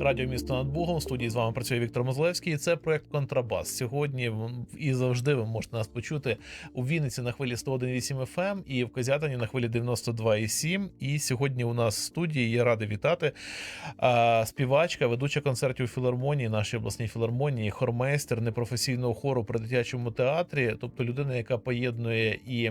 Радіо місто над Богом. В студії з вами працює Віктор Мозлевський. І це проект Контрабас. Сьогодні і завжди ви можете нас почути у Вінниці на хвилі 101,8 FM ем і в Козятині на хвилі 92,7. І сьогодні у нас в студії я радий вітати співачка, ведуча концертів у філармонії, нашій обласній філармонії, хормейстер непрофесійного хору при дитячому театрі, тобто людина, яка поєднує і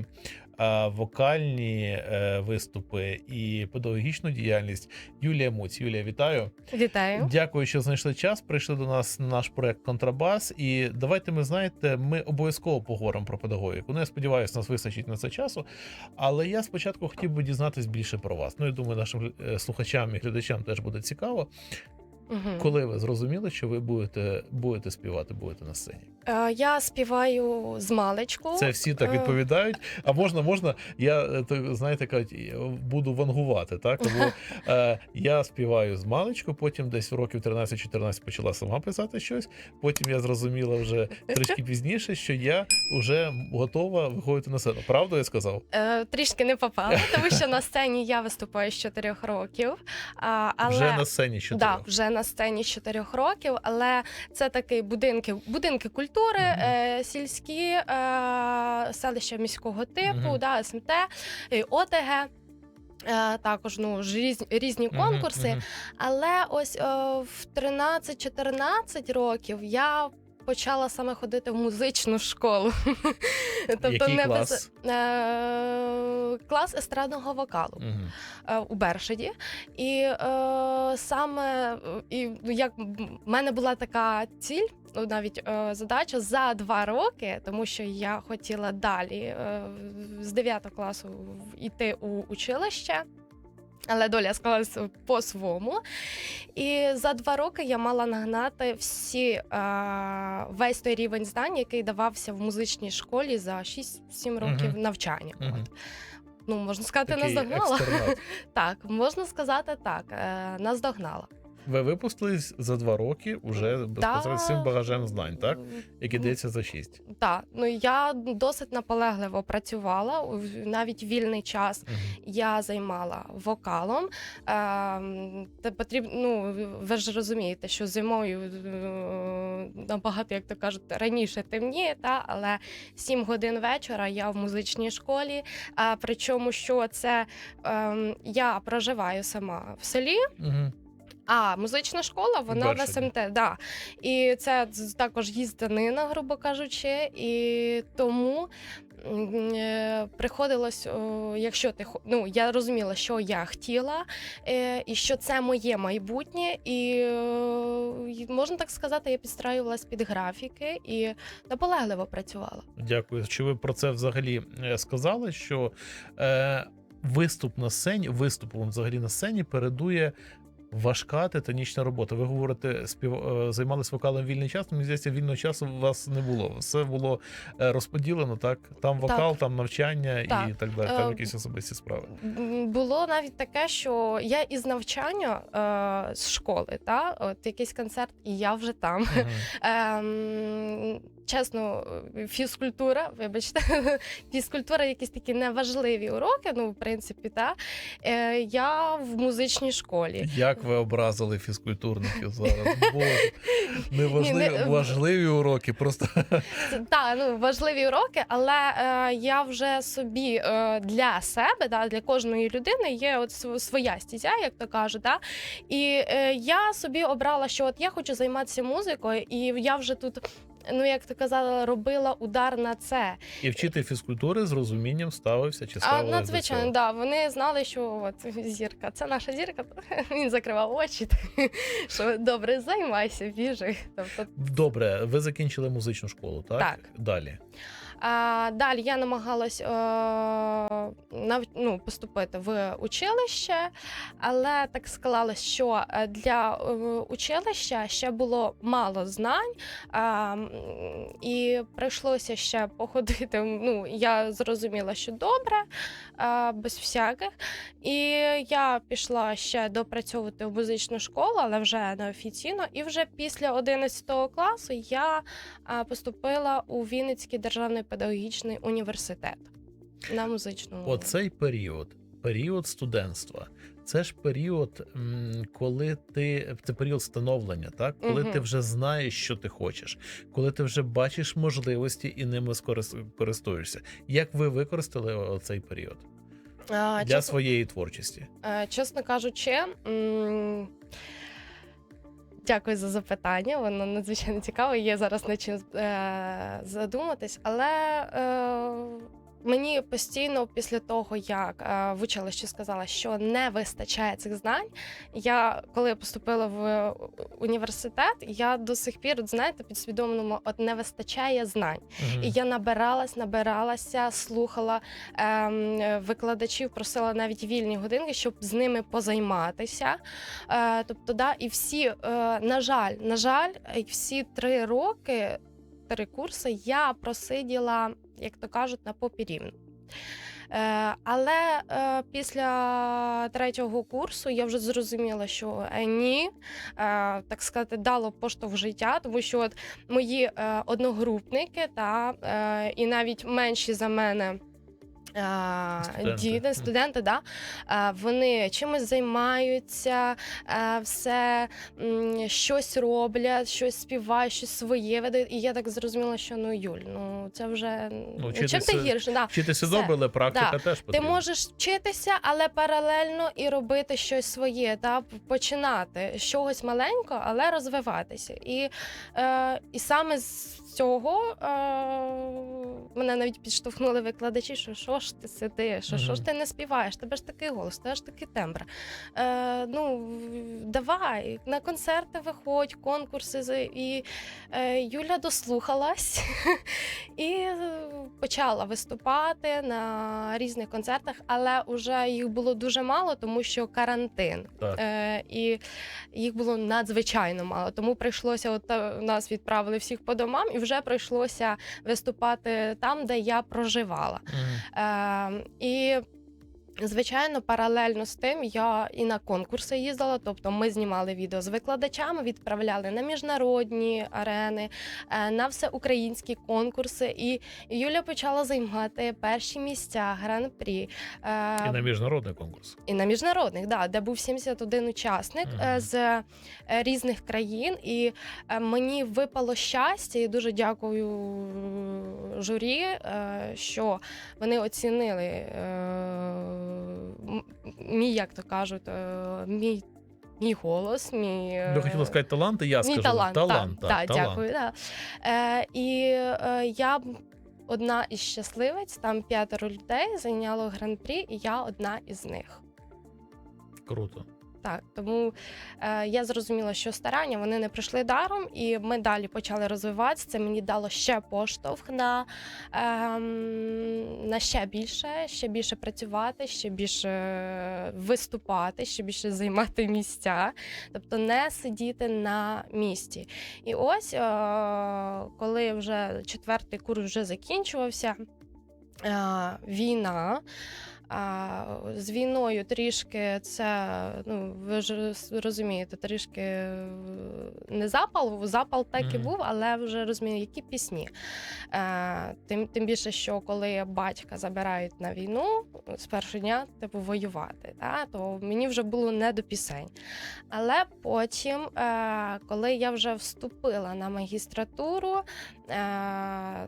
вокальні е, виступи, і педагогічну діяльність. Юлія Муць. Юлія, вітаю. Вітаю. Дякую, що знайшли час. Прийшли до нас на наш проект Контрабас. І давайте ми знаєте, ми обов'язково поговоримо про педагогіку. Ну, я сподіваюся, нас вистачить на це часу. Але я спочатку хотів би дізнатись більше про вас. Ну, я думаю, нашим е, слухачам і глядачам теж буде цікаво. Мгм. Коли ви зрозуміли, що ви будете, будете співати, будете на сцені. Е, Я співаю з маличку. Це всі так Е, відповідають. А можна, можна, я е, то, знаєте, кажуть, буду вангувати, так? Або е, я співаю з маличку, потім десь в років 13-14 почала сама писати щось. Потім я зрозуміла вже трішки пізніше, що я вже готова виходити на сцену. Правду я сказав? Е, Трішки не попала, тому що на сцені я виступаю з 4 років. А, але... Вже на сцені Да, вже на сцені з 4 років, але це такі будинки, будинки культури, Мгм. е, сільські е, селища міського типу, Мгм. да, СМТ, ОТГ. Е, також ну, ж різні, різні Мгм, конкурси. мгм. Але ось е, в 13-14 років я почала саме ходити в музичну школу. тобто Який не клас? без е, клас естрадного вокалу е, у Бершаді. І е, саме і ну, як в мене була така ціль. Ну, навіть е, задача за два роки, тому що я хотіла далі е, з 9 класу йти у училище. Але доля склалася по-своєму. І за два роки я мала нагнати всі е, весь той рівень знань, який давався в музичній школі за 6-7 років угу. навчання. Угу. От. Ну, можна сказати, Такий наздогнала. Так, можна сказати так, е, наздогнала. Ви випустились за два роки уже безпосередньо з цим багажем знань, так? Який дається за шість. Так, ну я досить наполегливо працювала навіть в вільний час. Мгм. Я займала вокалом. Ем, Та потрібно, ну ви ж розумієте, що зимою е, набагато, як то кажуть, раніше темніє, та але 7 годин вечора я в музичній школі. А причому, що це ем, я проживаю сама в селі. Мгм. А музична школа, вона в Бершаді. СМТ, да. І це також їзданина, грубо кажучи. І тому е, приходилось, якщо ти ну, я розуміла, що я хотіла, е, і що це моє майбутнє, і можна так сказати, я підстраювалась під графіки і наполегливо працювала. Дякую. Чи ви про це взагалі е, сказали? Що е, виступ на сцені, виступом взагалі на сцені передує важка титанічна робота. Ви говорите, спів е, займались вокалом вільний час. Мені здається, вільного часу у вас не було. Все було е, розподілено. Так, там вокал, там навчання і Так. так далі. Там Е, якісь особисті справи. Було навіть таке, що я із навчання е, з школи, та от якийсь концерт, і я вже там. Мгм. Чесно, фізкультура, вибачте, фізкультура, якісь такі неважливі уроки. Ну, в принципі, та е, я в музичній школі. Як ви образили фізкультурників зараз? Боже, неважливі не- важливі уроки. Просто Це, та, ну, важливі уроки, але е, я вже собі е, для себе, да, для кожної людини є от св- своя стізя, як то кажуть. Да? І е, я собі обрала, що от я хочу займатися музикою, і я вже тут. Ну, як ти казала, робила удар на це. і вчитель фізкультури з розумінням ставився чи А ставилась до надзвичайно, так. да, вони знали, що от зірка, це наша зірка. Він закривав очі, що добре, займайся, біжи. Тобто Добре, ви закінчили музичну школу, так? Так. Далі. А, далі я намагалась е, нав, ну, поступити в училище, але так склалось, що е, для е, училища ще було мало знань, а, і прийшлося ще походити. Ну, я зрозуміла, що добре, е, без всяких. І я пішла ще допрацьовувати в музичну школу, але вже неофіційно. І вже після 11 класу я а, поступила у Вінницький державний педагогічний університет на музичну. Оцей період, період студентства, це ж період, коли ти це період становлення, так коли Мгм. ти вже знаєш, що ти хочеш, коли ти вже бачиш можливості і ними скорис- користуєшся. Як ви використали цей період А, для чесно, своєї творчості? чесно кажучи, м, дякую за запитання. Воно надзвичайно цікаве. Є зараз над чим е, задуматись, але. Е, Мені постійно після того, як е, в училищі сказала, що не вистачає цих знань. Я коли поступила в університет, я до сих пір, от, знаєте, підсвідомлено, от не вистачає знань. Мгм. І я набиралась, набиралася, слухала ем, е, викладачів, просила навіть вільні годинки, щоб з ними позайматися. Е, тобто, да, і всі, е, на жаль, на жаль, е, всі три роки, три курси я просиділа, як то кажуть, на попі рівну. Е, але е, після третього курсу я вже зрозуміла, що е, ні, так сказати, дало поштовх життя, тому що от мої одногрупники та і навіть менші за мене. Студенти. Діти, студенти, да, вони чимось займаються, все щось роблять, щось співають, щось своє ведуть. І я так зрозуміла, що ну Юль, ну це вже Ну, чим ти гірше? Да. Вчитися все. добре, але практика Да. теж Ти можеш вчитися, але паралельно і робити щось своє, та починати з чогось маленького, але розвиватися. І, е, і саме з цього е, мене навіть підштовхнули викладачі, що що ж ти сидиш, що, що ж ти не співаєш, тебе ж такий голос, тебе ж такий тембр. Е, ну, давай, на концерти виходь, конкурси. І е, Юля дослухалась і почала виступати на різних концертах, але вже їх було дуже мало, тому що карантин. Так. Е, і їх було надзвичайно мало. Тому прийшлося, от е, нас відправили всіх по домам, і вже прийшлося виступати там, де я проживала. Мгм. Е, і Звичайно, паралельно з тим я і на конкурси їздила. Тобто, ми знімали відео з викладачами, відправляли на міжнародні арени, е, на всеукраїнські конкурси. І Юля почала займати перші місця гран-прі. Е, І на міжнародний конкурс. і на міжнародних, да, де був 71 учасник Мгм. е, з різних країн. І мені випало щастя, і дуже дякую журі, що вони оцінили мій, як то кажуть, е, мій. Мій голос, мій е, хотіла сказати таланти, я мій талант. талант. та, та, та, талант. дякую. Да. Е, і е, я одна із щасливець, там п'ятеро людей зайняло гран-прі, і я одна із них. Круто. Так, тому е, я зрозуміла, що старання вони не пройшли даром, і ми далі почали розвиватися. Це мені дало ще поштовх на, ем, на ще більше, ще більше працювати, ще більше виступати, ще більше займати місця, тобто не сидіти на місці. І ось, е, коли вже четвертий курс вже закінчувався, е, війна. А з війною трішки це, ну ви ж розумієте, трішки е, не запал, запал так і був, але вже розумію, які пісні. Е, тим, тим більше, що коли батька забирають на війну з першого дня, типу воювати, та, то мені вже було не до пісень. Але потім, е, коли я вже вступила на магістратуру, е,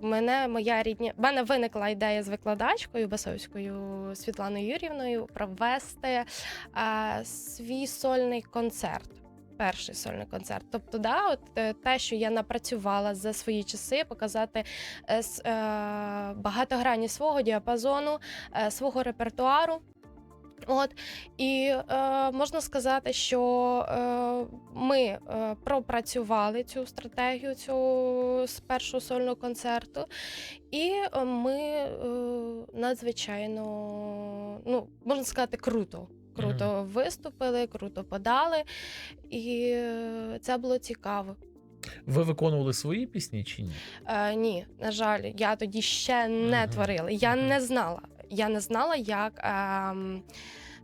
мене моя рідня, мене виникла ідея з викладачкою Басовською Світланою Юрівною провести е, свій сольний концерт. Перший сольний концерт. Тобто, да, от е, те, що я напрацювала за свої часи, показати е, е, свого діапазону, е, свого репертуару. От і е, можна сказати, що е, ми е, пропрацювали цю стратегію цього з першого сольного концерту, і е, ми е, надзвичайно, ну можна сказати, круто. Круто виступили, круто подали, і е, це було цікаво. Ви виконували свої пісні чи ні? Е, ні, на жаль, я тоді ще не Мгм. творила. Я Мгм. не знала. Я не знала, як ем,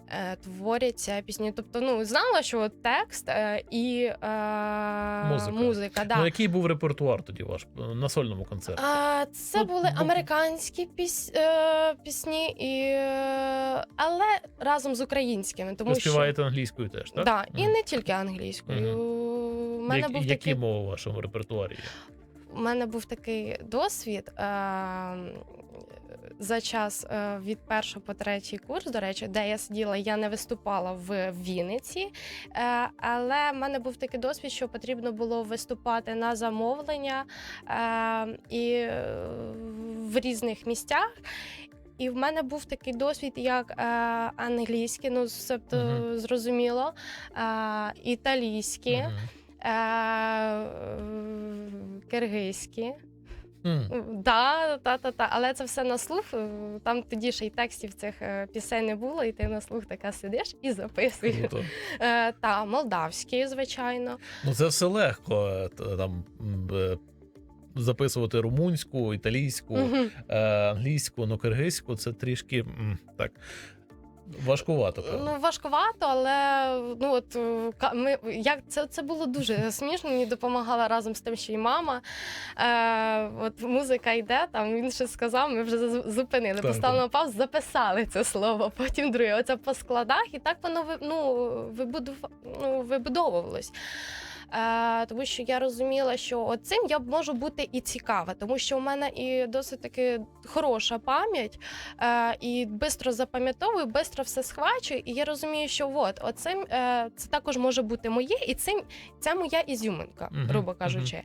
е, творяться пісні. Тобто, ну знала, що от текст е, і е, Музика. музика да. Ну, який був репертуар тоді ваш е, на сольному концерті? А, це Ну, були бо- американські піс, е, пісні, і, е, але разом з українськими. Тому Ви що англійською теж, так? да, і не тільки англійською. У мене Як- був які такий мови в вашому репертуарі? у мене був такий досвід. Е- за час е, від першого по третій курс, до речі, де я сиділа, я не виступала в Вінниці, е, але в мене був такий досвід, що потрібно було виступати на замовлення е, і в різних містах. І в мене був такий досвід, як е, англійський, ну тобто Мгм. зрозуміло, е, італійські, Мгм. е, киргизькі. М, Да, та, та, та. Але це все на слух. е, Там тоді ще й текстів цих е, пісень не було, і ти на слух така сидиш і записуєш. Е, та, молдавські, звичайно. Ну це все легко. Там записувати румунську, італійську, англійську, ну киргизьку це трішки так. Важкувато. певно. Ну, важкувато, але ну от е, ми як це, це було дуже смішно. Мені допомагала разом з тим, що й мама. Е, от музика йде, там він ще сказав, ми вже зупинили. Так, Поставили так. на паузу, записали це слово. Потім друге. Оце по складах, і так воно ну, вибудов... ну, вибудовувалось. Е, тому що я розуміла, що от цим я можу бути і цікава, тому що у мене і досить таки хороша пам'ять, е, і швидко запам'ятовую, швидко все схвачую. І я розумію, що от оцим е, це також може бути моє, і цим це моя ізюминка, грубо кажучи.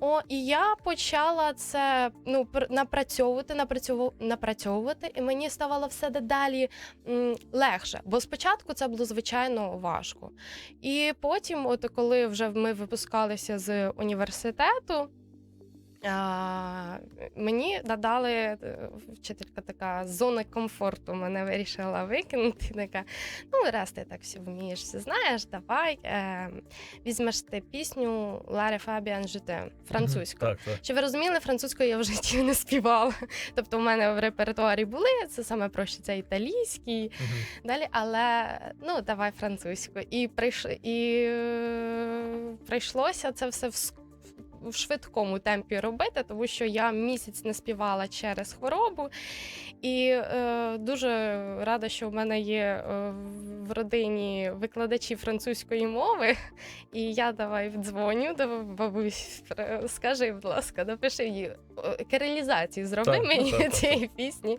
О, і я почала це ну пр- напрацьовувати, напрацьовувати, і мені ставало все дедалі м, легше. Бо спочатку це було звичайно важко. І потім, от коли вже ми випускалися з університету. А, мені надали е, вчителька така зона комфорту. Мене вирішила викинути. Така, ну раз ти так все вмієш, все знаєш, давай е, візьмеш ти пісню Лари Фабіан Жите французькою. Так, так. Щоб ви розуміли, французькою я в житті не співала. Тобто, в мене в репертуарі були це саме проще, це італійський, Мгм. далі, але ну давай французьку. І прийш... і е, прийшлося це все в, в швидкому темпі робити, тому що я місяць не співала через хворобу. І е, дуже рада, що в мене є е, в родині викладачі французької мови. І я давай дзвоню до бабусь, скажи, будь ласка, напиши її е, кирилізацію, зроби Так, мені так, так, цієї пісні.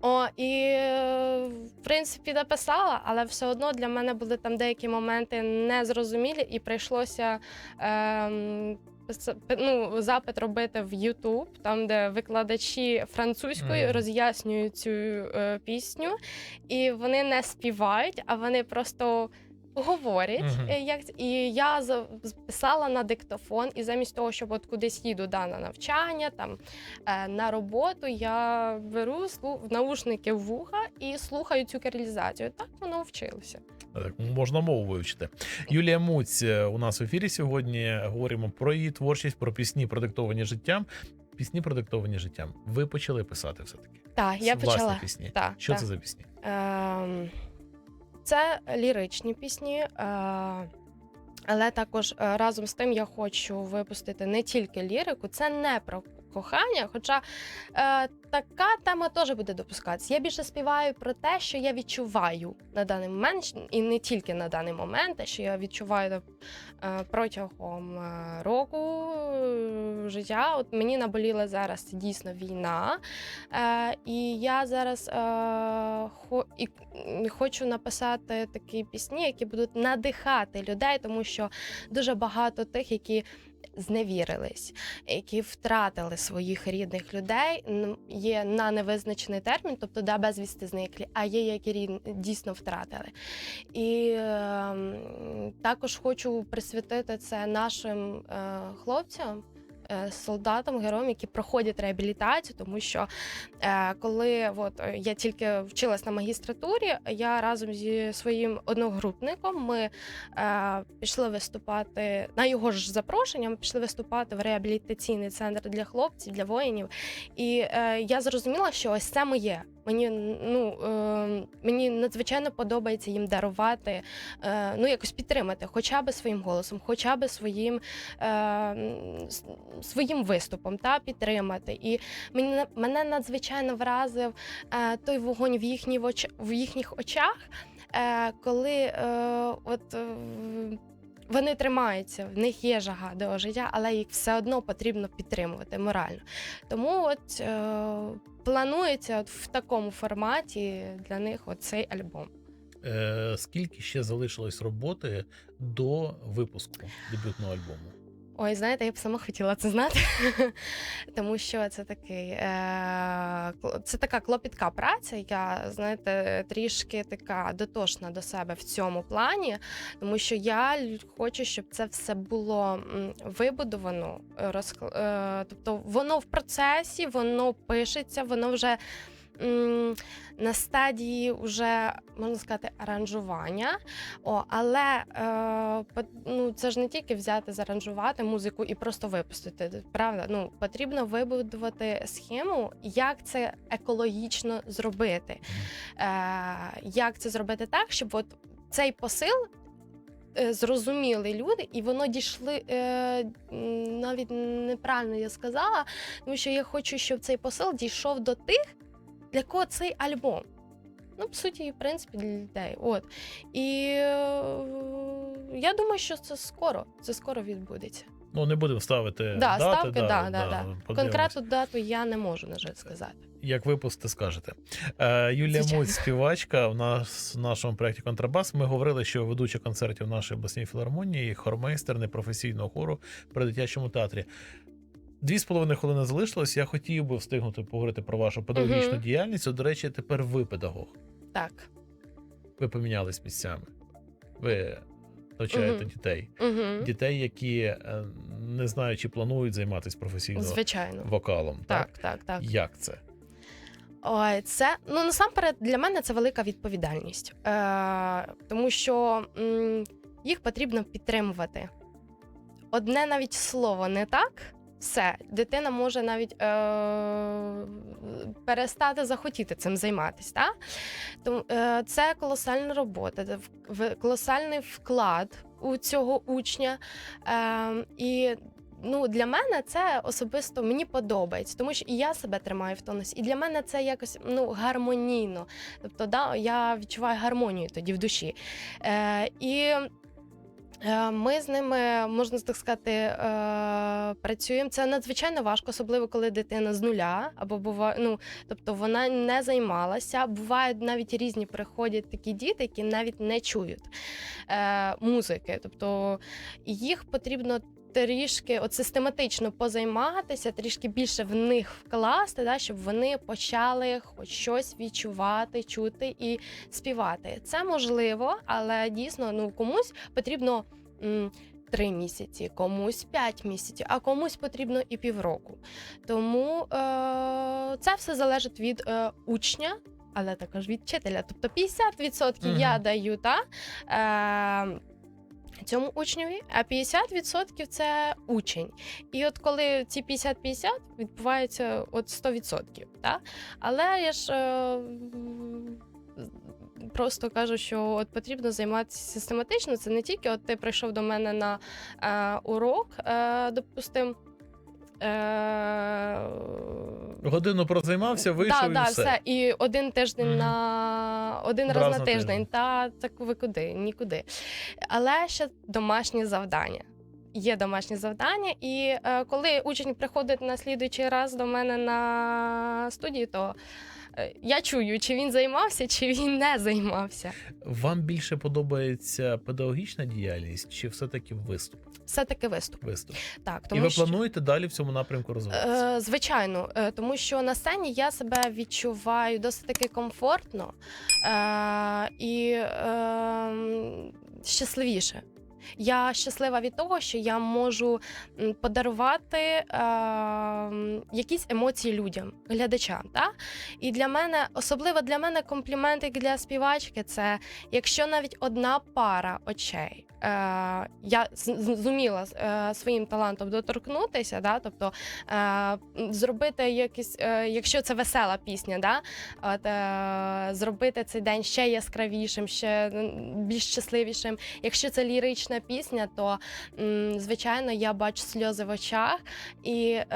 О, і е, в принципі написала, але все одно для мене були там деякі моменти незрозумілі, і прийшлося. пи- Ну, запит робити в YouTube, там, де викладачі французької Мгм. роз'яснюють цю е, пісню, і вони не співають, а вони просто говорять. Мгм. е, Як... І я записала на диктофон, і замість того, щоб от кудись їду да, на навчання, там, е, на роботу, я беру слу- наушники в вуха і слухаю цю кирилізацію. Так воно вчилося. Так, можна мову вивчити. Юлія Муць е, у нас в ефірі сьогодні. Говоримо про її творчість, про пісні, продиктовані життям. Пісні продиктовані життям. Ви почали писати все таки. Так, я Власні почала. пісні. Так, Що так. це за пісні? Ем, Це ліричні пісні. е, Але також е, разом з тим я хочу випустити не тільки лірику, це не про кохання. Хоча е, така тема теж буде допускатися. Я більше співаю про те, що я відчуваю на даний момент, і не тільки на даний момент, а що я відчуваю е, протягом е, року е, життя. От мені наболіла зараз дійсно війна. Е, і я зараз е, хо, і, хочу написати такі пісні, які будуть надихати людей, тому що дуже багато тих, які зневірились, які втратили своїх рідних людей, є на невизначений термін, тобто да, безвісти зниклі, а є, які дійсно втратили. І е, також хочу присвятити це нашим е, хлопцям. Е, Солдатам, героям, які проходять реабілітацію, тому що е, коли от, е, я тільки вчилась на магістратурі, я разом зі своїм одногрупником ми пішли виступати на його ж запрошення. Ми пішли виступати в реабілітаційний центр для хлопців, для воїнів. І я зрозуміла, що ось це моє. Мені ну е, мені надзвичайно подобається їм дарувати, е, ну якось підтримати, хоча б своїм голосом, хоча б своїм, е, своїм виступом, та підтримати. І мені мене надзвичайно вразив е, той вогонь в їхній оч, в їхніх очах, е, коли е, от. Вони тримаються, в них є жага до життя, але їх все одно потрібно підтримувати морально. Тому от е, планується от в такому форматі для них цей альбом. Е, скільки ще залишилось роботи до випуску дебютного альбому? Ой, знаєте, я б сама хотіла це знати, тому що це такий е, це така клопітка праця, яка знаєте, трішки така дотошна до себе в цьому плані, тому що я хочу, щоб це все було вибудовано, розкл- е, тобто воно в процесі, воно пишеться, воно вже. На стадії вже можна сказати аранжування, О, але е, ну, це ж не тільки взяти, заранжувати музику і просто випустити. Правда, ну потрібно вибудувати схему, як це екологічно зробити. Е, як це зробити так, щоб от цей посил. е, Зрозуміли люди, і воно дійшли е, навіть неправильно я сказала, тому що я хочу, щоб цей посил дійшов до тих, для кого цей альбом. Ну, по суті, в принципі, для людей. От. І е, я думаю, що це скоро. Це скоро відбудеться. Ну, не будемо ставити Да, дати. ставки, да, да, да. подивимось. Конкретну дату я не можу, на жаль, сказати. Як випуск, скажете. Е, Юлія Звичайно. Муць, співачка в нас в нашому проєкті Контрабас. Ми говорили, що ведуча концертів нашої обласній філармонії, хормейстер непрофесійного хору при дитячому театрі. Дві з половиною хвилини залишилось. Я хотів би встигнути поговорити про вашу педагогічну Мгм. діяльність. От, до речі, тепер ви педагог. Так. Ви помінялись місцями. Ви навчаєте Мгм. дітей. Угу. Дітей, які е, не знаю, чи планують займатися професійно Звичайно. вокалом. Так? Так, так, так. Як це? Ой, це ну насамперед для мене це велика відповідальність, е, тому що м, їх потрібно підтримувати. Одне навіть слово не так. Все, дитина може навіть е, перестати захотіти цим займатися. Та? Тому е, це колосальна робота, це в- колосальний вклад у цього учня. Е, і ну, для мене це особисто мені подобається, тому що і я себе тримаю в тонусі, і для мене це якось ну, гармонійно. Тобто, да, я відчуваю гармонію тоді в душі. Е, і ми з ними, можна так сказати, е, працюємо. Це надзвичайно важко, особливо коли дитина з нуля, або буває, ну тобто вона не займалася. Бувають навіть різні приходять такі діти, які навіть не чують е, музики. Тобто їх потрібно трішки от систематично позайматися, трішки більше в них вкласти, да, щоб вони почали хоч щось відчувати, чути і співати. Це можливо, але дійсно ну комусь потрібно. Три місяці, комусь п'ять місяців, а комусь потрібно і півроку. Тому е- це все залежить від е- учня, але також від вчителя. Тобто 50% я даю та, е- цьому учневі, а 50% це учень. І от коли ці 50-50 відбувається от 100%. так Але я ж е- просто кажу, що от потрібно займатися систематично. Це не тільки от ти прийшов до мене на е- урок, е- допустим. Е- Годину прозаймався, вийшов да, і да, все. все. І один тиждень Мгм. на один Раз раз, на тиждень. тиждень. Та так ви куди? Нікуди. Але ще домашні завдання. Є домашні завдання, і е, коли учень приходить на слідуючий раз до мене на студію, то я чую, чи він займався, чи він не займався. Вам більше подобається педагогічна діяльність, чи все-таки виступ? Все таки виступ. виступ? Так, І ви що... плануєте далі в цьому напрямку розвиватися? Е, звичайно, е, тому що на сцені я себе відчуваю досить таки комфортно е, і е, щасливіше. Я щаслива від того, що я можу подарувати е, якісь емоції людям, глядачам. Та? І для мене, особливо для мене, комплімент як для співачки це якщо навіть одна пара очей. Е, я зуміла е, своїм талантом доторкнутися, да? тобто е, зробити якісь, е, якщо це весела пісня, да? От, е, зробити цей день ще яскравішим, ще більш щасливішим. Якщо це лірична пісня, то звичайно я бачу сльози в очах. І е,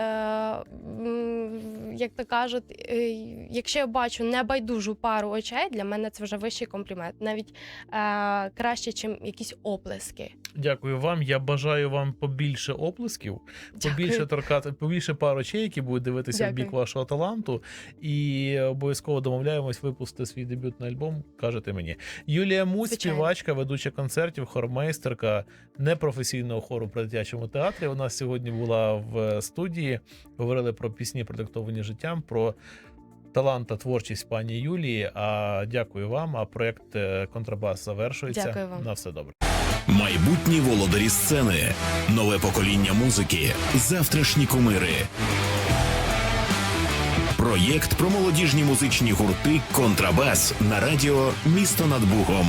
як то кажуть, е, якщо я бачу небайдужу пару очей, для мене це вже вищий комплімент, навіть е, краще, ніж якісь оплески. Дякую вам. Я бажаю вам побільше оплесків, побільше Дякую. торкати, побільше пар очей, які будуть дивитися в бік вашого таланту. І обов'язково домовляємось випустити свій дебютний альбом. Кажете мені. Юлія Муць, співачка, ведуча концертів, хормейстерка непрофесійного хору при дитячому театрі. У нас сьогодні була в студії. Говорили про пісні, продиктовані життям. про Талант та творчість пані Юлії. А дякую вам. А проект е, Контрабас завершується. Дякую вам. На все добре. Майбутні володарі сцени, нове покоління музики, завтрашні кумири. Проєкт про молодіжні музичні гурти Контрабас на радіо Місто над Бугом.